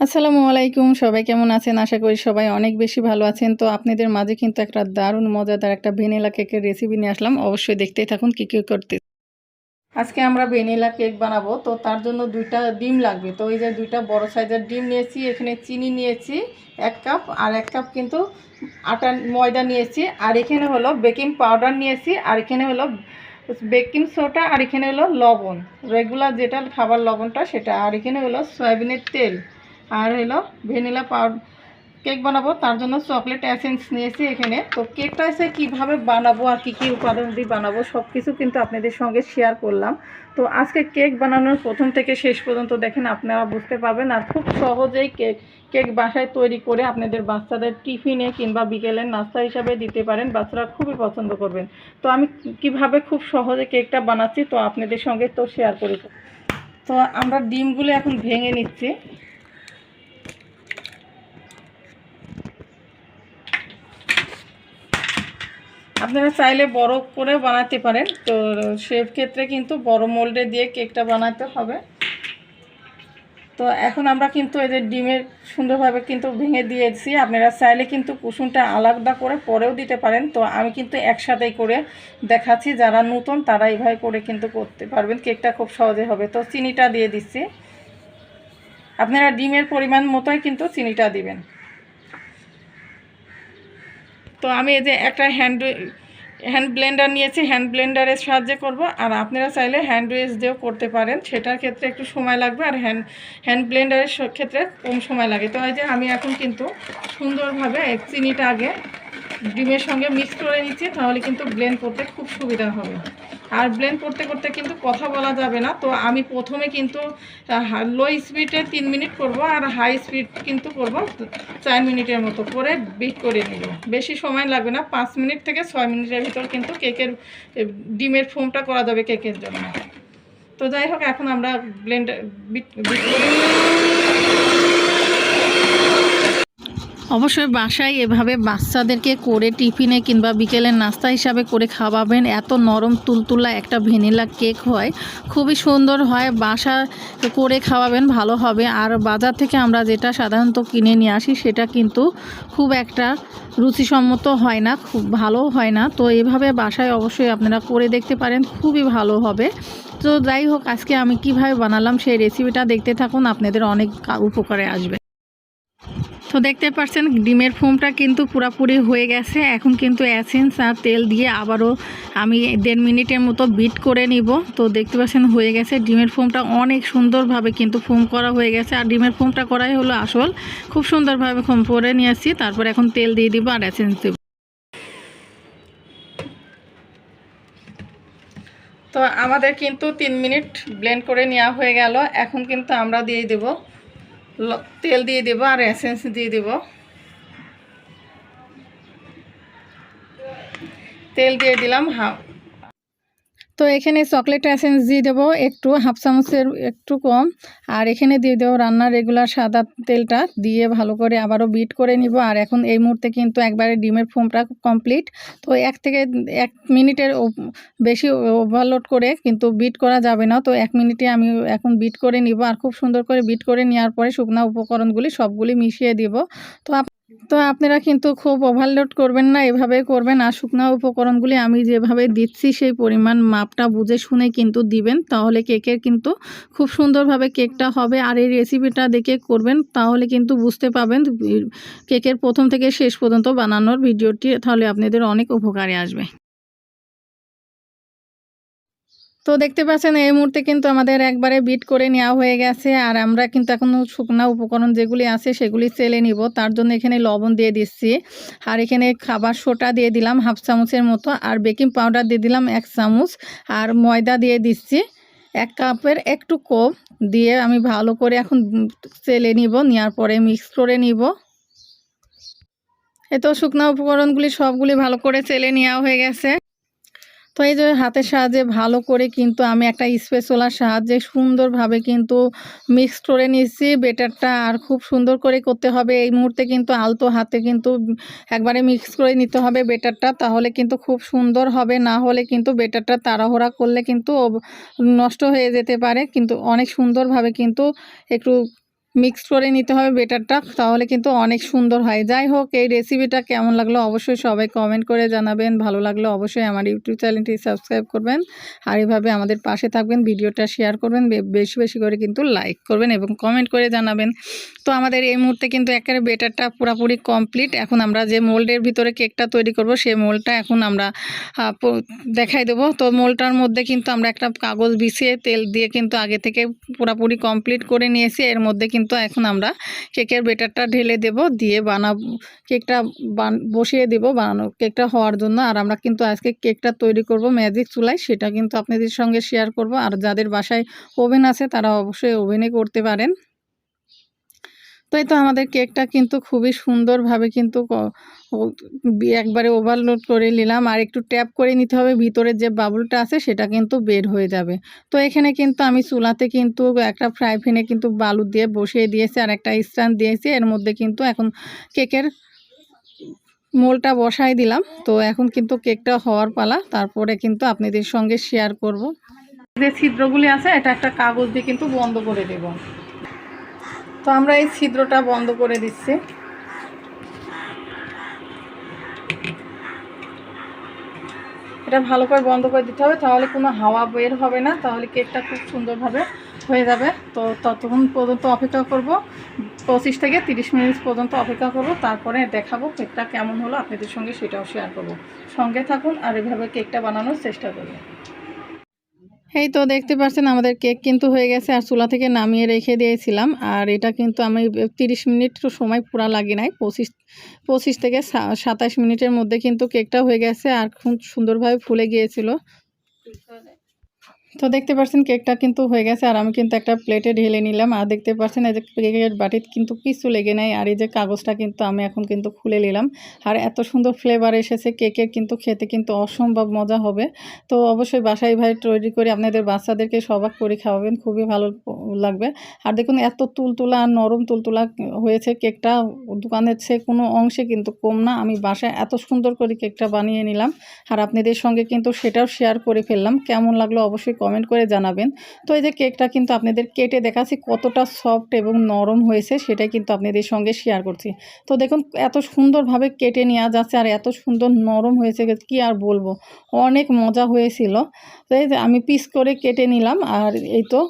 আসসালামু আলাইকুম, সবাই কেমন আছেন? আশা করি সবাই অনেক বেশি ভালো আছেন। তো আপনাদের মাঝে কিন্তু একটা দারুণ, মজাদার একটা ভেনিলা কেকের রেসিপি নিয়ে আসলাম। অবশ্যই দেখতেই থাকুন কী কী করতে আজকে আমরা ভেনিলা কেক বানাবো। তো তার জন্য দুইটা ডিম লাগবে। তো এই যে দুইটা বড় সাইজের ডিম নিয়েছি, এখানে চিনি নিয়েছি এক কাপ, আর এক কাপ কিন্তু আটা, ময়দা নিয়েছি। আর এখানে হলো বেকিং পাউডার নিয়েছি, আর এখানে হলো বেকিং সোডা, আর এখানে হলো লবণ। রেগুলার যেটা খাবার লবণটা, সেটা। আর এখানে হলো সয়াবিনের তেল। আর হলো ভ্যানিলা পাউডার কেক বানাবো, তার জন্য চকলেট অ্যাসেন্স নিয়েছি এখানে। তো কেকটা এসে কীভাবে বানাবো আর কী কী উপাদান দিয়ে বানাবো সব কিছু কিন্তু আপনাদের সঙ্গে শেয়ার করলাম। তো আজকে কেক বানানোর প্রথম থেকে শেষ পর্যন্ত দেখেন আপনারা বুঝতে পারবেন, আর খুব সহজেই কেক কেক বাসায় তৈরি করে আপনাদের বাচ্চাদের টিফিনে কিংবা বিকেলের নাস্তা হিসাবে দিতে পারেন, বাচ্চারা খুবই পছন্দ করবেন। তো আমি কীভাবে খুব সহজে কেকটা বানাচ্ছি, তো আপনাদের সঙ্গে তো শেয়ার করি। তো আমরা ডিমগুলো এখন ভেঙে নিচ্ছি। আপনারা চাইলে বড় করে বানাতে পারেন। তো সেক্ষেত্রে কিন্তু বড় মোল্ডে দিয়ে কেকটা বানাতে হবে। তো এখন আমরা কিন্তু এদের ডিমের সুন্দরভাবে কিন্তু ভেঙে দিয়েছি। আপনারা চাইলে কিন্তু কুসুমটা আলাদা করে পরেও দিতে পারেন। তো আমি কিন্তু একসাথেই করে দেখাচ্ছি। যারা নতুন, তারা এইভাবে করে কিন্তু করতে পারবেন। কেকটা খুব সহজে হবে। তো চিনিটা দিয়ে দিচ্ছি। আপনারা ডিমের পরিমাণ মতোই কিন্তু চিনিটা দিবেন। তো আমি এই যে একটা হ্যান্ড হ্যান্ড ব্লেন্ডার নিয়েছি হ্যান্ড ব্লেন্ডারের সাহায্যে করব। আর আপনারা চাইলে হ্যান্ড ওয়েস দিয়েও করতে পারেন। সেটার ক্ষেত্রে একটু সময় লাগবে আর হ্যান্ড হ্যান্ড ব্লেন্ডারের ক্ষেত্রে কম সময় লাগে। তো এই যে আমি এখন কিন্তু সুন্দরভাবে চিনিটা আগে ডিমের সঙ্গে মিক্স করে নিচ্ছি, তাহলে কিন্তু ব্লেন্ড করতে খুব সুবিধা হবে। আর ব্লেন্ড করতে করতে কিন্তু কথা বলা যাবে না, তো আমি প্রথমে কিন্তু লো স্পিডে তিন মিনিট করব আর হাই স্পিড কিন্তু করব চার মিনিটের মতো করে বিট করে নেব। বেশি সময় লাগবে না, পাঁচ মিনিট থেকে ছয় মিনিটের ভিতর কিন্তু কেকের ডিমের ফোমটা করা যাবে কেকের জন্য। তো যাই হোক, এখন আমরা ব্লেন্ড বিট বিট করে অবশ্যই বাসায় এভাবে বাচ্চাদেরকে করে টিফিনে কিংবা বিকেলের নাস্তা হিসাবে করে খাওয়াবেন। এত নরম তুলতুলা একটা ভ্যানিলা কেক হয়। খুবই সুন্দর হয়। বাসা করে খাওয়াবেন, ভালো হবে। আর বাজার থেকে আমরা যেটা সাধারণত কিনে নিয়ে আসি, সেটা কিন্তু খুব একটা রুচিসম্মত হয় না, খুব ভালো হয় না। তো এভাবে বাসায় অবশ্যই আপনারা করে দেখতে পারেন, খুবই ভালো হবে। তো যাই হোক, আজকে আমি কীভাবে বানালাম সেই রেসিপিটা দেখতে থাকুন। আপনাদের অনেক উপকারে আসবে। তো দেখতে পাচ্ছেন, ডিমের ফোমটা কিন্তু পুরাপুরি হয়ে গেছে। এখন কিন্তু অ্যাসেন্স আর তেল দিয়ে আবারও আমি দেড় মিনিটের মতো বিট করে নিব। তো দেখতে পাচ্ছেন, হয়ে গেছে। ডিমের ফোমটা অনেক সুন্দরভাবে কিন্তু ফোম করা হয়ে গেছে। আর ডিমের ফোমটা করাই হলো আসল। খুব সুন্দরভাবে ফোম করে নিয়ে আসছি। তারপর এখন তেল দিয়ে দিব আর অ্যাসেন্স দেব। তো আমাদের কিন্তু তিন মিনিট ব্লেন্ড করে নেওয়া হয়ে গেল। এখন কিন্তু আমরা দিয়ে দেবো তেল দিয়ে দেব আর এসেন্স দিয়ে দেব। তেল দিয়ে দিলাম হাফ তো এখানে চকলেট এসেন্স দিয়ে দেবো, একটু, হাফ চামচের একটু কম। আর এখানে দিয়ে দেবো রান্নার রেগুলার সাদা তেলটা, দিয়ে ভালো করে আবারও বিট করে নিব। আর এখন এই মুহূর্তে কিন্তু একবারে ডিমের ফোমটা কমপ্লিট তো এক থেকে এক মিনিটের বেশি ওভারলোড করে কিন্তু বিট করা যাবে না। তো এক মিনিটে আমি এখন বিট করে নিব। আর খুব সুন্দর করে বিট করে নেওয়ার পরে শুকনো উপকরণগুলি সবগুলি মিশিয়ে দিব। তো তো আপনারা কিন্তু খুব ওভারলোড করবেন না, এভাবে করবেন। আর শুকনো উপকরণগুলি আমি যেভাবে দিচ্ছি, সেই পরিমাণ মাপটা বুঝে শুনে কিন্তু দিবেন। তাহলে কেকের কিন্তু খুব সুন্দরভাবে কেকটা হবে। আর এই রেসিপিটা দেখে করবেন, তাহলে কিন্তু বুঝতে পাবেন কেকের প্রথম থেকে শেষ পর্যন্ত বানানোর ভিডিওটি, তাহলে আপনাদের অনেক উপকারে আসবে। তো দেখতে পাচ্ছেন, এই মুহূর্তে কিন্তু আমাদের একবারে বিট করে নেওয়া হয়ে গেছে। আর আমরা কিন্তু এখন শুকনা উপকরণ যেগুলি আছে সেগুলি চেলে নিব। তার জন্য এখানে লবণ দিয়ে দিচ্ছি। আর এখানে খাবার সোটা দিয়ে দিলাম হাফ চামচের মতো। আর বেকিং পাউডার দিয়ে দিলাম এক চামচ। আর ময়দা দিয়ে দিচ্ছি এক কাপের একটু কোপ দিয়ে আমি ভালো করে এখন চেলে নিব, নেওয়ার পরে মিক্স করে নিব। এ তো শুকনা উপকরণগুলি সবগুলি ভালো করে চেলে নেওয়া হয়ে গেছে। তো এই যে হাতের সাহায্যে ভালো করে কিন্তু আমি একটা স্পেশলার সাহায্যে সুন্দরভাবে কিন্তু মিক্স করে নিচ্ছি বেটারটা আর খুব সুন্দর করে করতে হবে। এই মুহূর্তে কিন্তু আলতো হাতে কিন্তু একবারে মিক্স করে নিতে হবে বেটারটা তাহলে কিন্তু খুব সুন্দর হবে। না হলে কিন্তু বেটারটা তাড়াহুড়া করলে কিন্তু নষ্ট হয়ে যেতে পারে। কিন্তু অনেক সুন্দরভাবে কিন্তু একটু মিক্স করে নিতে হবে বেটারটা, তাহলে কিন্তু অনেক সুন্দর হয়। যাই হোক, এই রেসিপিটা কেমন লাগল অবশ্যই সবাই কমেন্ট করে জানাবেন। ভালো লাগল অবশ্যই আমার ইউটিউব চ্যানেলটি সাবস্ক্রাইব করবেন। আর এভাবে আমাদের পাশে থাকবেন, ভিডিওটা শেয়ার করবেন বেশি বেশি করে কিন্তু লাইক করবেন এবং কমেন্ট করে জানাবেন। তো আমাদের এই মুহূর্তে কিন্তু একেবারে বেটারটা পুরোপুরি কমপ্লিট এখন আমরা যে মোল্ডের ভিতরে কেকটা তৈরি করব সেই মোল্ডটা এখন আমরা দেখাই দেবো। তো মোলটার মধ্যে কিন্তু আমরা একটা কাগজ বিছিয়ে তেল দিয়ে কিন্তু আগে থেকে পুরোপুরি কমপ্লিট করে নিয়েছি। এর মধ্যে কিন্তু এখন আমরা কেকের বেটারটা ঢেলে দেব, দিয়ে বানাব, কেকটা বসিয়ে দেব বানানো, কেকটা হওয়ার জন্য। আর আমরা কিন্তু আজকে কেকটা তৈরি করব ম্যাজিক চুলায়, সেটা কিন্তু আপনাদের সঙ্গে শেয়ার করব। আর যাদের বাসায় ওভেন আছে তারা অবশ্যই ওভেনে করতে পারেন। তো এই তো আমাদের কেকটা কিন্তু খুবই সুন্দরভাবে কিন্তু একবারে ওভারলোড করে নিলাম। আর একটু ট্যাপ করে নিতে হবে ভিতরের যে বাবুলটা আছে সেটা কিন্তু বের হয়ে যাবে। তো এখানে কিন্তু আমি চুলাতে কিন্তু একটা ফ্রাই প্যানে কিন্তু বালু দিয়ে বসিয়ে দিয়েছি আর একটা স্ট্যান্ড দিয়েছি। এর মধ্যে কিন্তু এখন কেকের মোলটা বসাই দিলাম। তো এখন কিন্তু কেকটা হওয়ার পালা। তারপরে কিন্তু আপনাদের সঙ্গে শেয়ার করব। যে ছিদ্রগুলি আছে, এটা একটা কাগজ দিয়ে কিন্তু বন্ধ করে দেব। তো আমরা এই ছিদ্রটা বন্ধ করে দিচ্ছি। এটা ভালো করে বন্ধ করে দিতে হবে, তাহলে কোনো হাওয়া বের হবে না, তাহলে কেকটা খুব সুন্দরভাবে হয়ে যাবে। তো ততক্ষণ পর্যন্ত অপেক্ষা করব, পঁচিশ থেকে তিরিশ মিনিট পর্যন্ত অপেক্ষা করব, তারপরে দেখাবো কেকটা কেমন হলো আপনাদের সঙ্গে, সেটাও শেয়ার করব। সঙ্গে থাকুন আর এভাবে কেকটা বানানোর চেষ্টা করবেন এই তো দেখতে পাচ্ছেন আমাদের কেক কিন্তু হয়ে গেছে আর চুলা থেকে নামিয়ে রেখে দিয়েছিলাম। আর এটা কিন্তু আমি তিরিশ মিনিট সময় পুরা লাগে নাই। পঁচিশ পঁচিশ থেকে সাতাশ মিনিটের মধ্যে কিন্তু কেকটা হয়ে গেছে আর খুব সুন্দরভাবে ফুলে গিয়েছিল। তো দেখতে পাচ্ছেন কেকটা কিন্তু হয়ে গেছে, আর আমি কিন্তু একটা প্লেটে ঢেলে নিলাম। আর দেখতে পাচ্ছেন এই যে কেকের বাটিতে কিন্তু কিছু লেগে নাই, আর এই যে কাগজটা কিন্তু আমি এখন কিন্তু খুলে নিলাম। আর এত সুন্দর ফ্লেভার এসেছে, কেকের কিন্তু খেতে কিন্তু অসম্ভব মজা হবে। তো অবশ্যই বাসায় ভাই তৈরি করে আপনাদের বাচ্চাদেরকে সবাক করে খাওয়াবেন, খুবই ভালো লাগবে। আর দেখুন এত তুলতুলা আর নরম তুলতুলা হয়েছে কেকটা, দোকানের চেয়ে কোনো অংশে কিন্তু কম না। আমি বাসায় এত সুন্দর করে কেকটা বানিয়ে নিলাম, আর আপনাদের সঙ্গে কিন্তু সেটাও শেয়ার করে ফেললাম। কেমন লাগল অবশ্যই কমেন্ট করে জানাবেন। তো এই যে কেকটা কিন্তু আপনাদের কেটে দেখাচ্ছি, কতটা সফট এবং নরম হয়েছে সেটাই কিন্তু আপনাদের সঙ্গে শেয়ার করছি। তো দেখুন, এত সুন্দরভাবে কেটে নেওয়া যাচ্ছে আর এত সুন্দর নরম হয়েছে, কি আর বলব? অনেক মজা হয়েছিল। তো এই যে আমি পিস করে কেটে নিলাম আর এই তো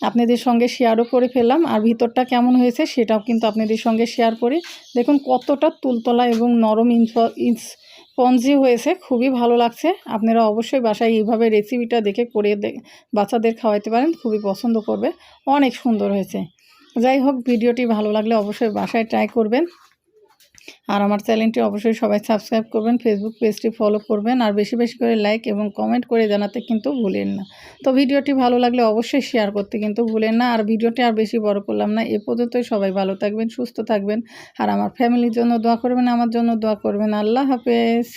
আপনাদের সঙ্গে শেয়ারও করে ফেললাম আর ভিতরটা কেমন হয়েছে সেটাও কিন্তু আপনাদের সঙ্গে শেয়ার করি। দেখুন, কতটা তুলতলা এবং নরম ইঞ্চ স্পঞ্জি হয়েছে, খুবই ভালো লাগছে। আপনারা অবশ্যই বাসায় এইভাবে রেসিপিটা দেখে করে বাচ্চাদের খাওয়াইতে পারেন, খুবই পছন্দ করবে। অনেক সুন্দর হয়েছে। যাই হোক, ভিডিওটি ভালো লাগলে অবশ্যই বাসায় ট্রাই করবেন। আর আমার চ্যানেলটি অবশ্যই সবাই সাবস্ক্রাইব করবেন ফেসবুক পেজটি ফলো করবেন, আর বেশি বেশি করে লাইক এবং কমেন্ট করে জানাতে কিন্তু ভুলেন না। তো ভিডিওটি ভালো লাগলে অবশ্যই শেয়ার করতে কিন্তু ভুলেন না। আর ভিডিওটি আর বেশি বড় করলাম না, এ পর্যন্তই সবাই ভালো থাকবেন, সুস্থ থাকবেন। আর আমার ফ্যামিলির জন্য দোয়া করবেন, আমার জন্য দোয়া করবেন। আল্লাহ হাফেজ।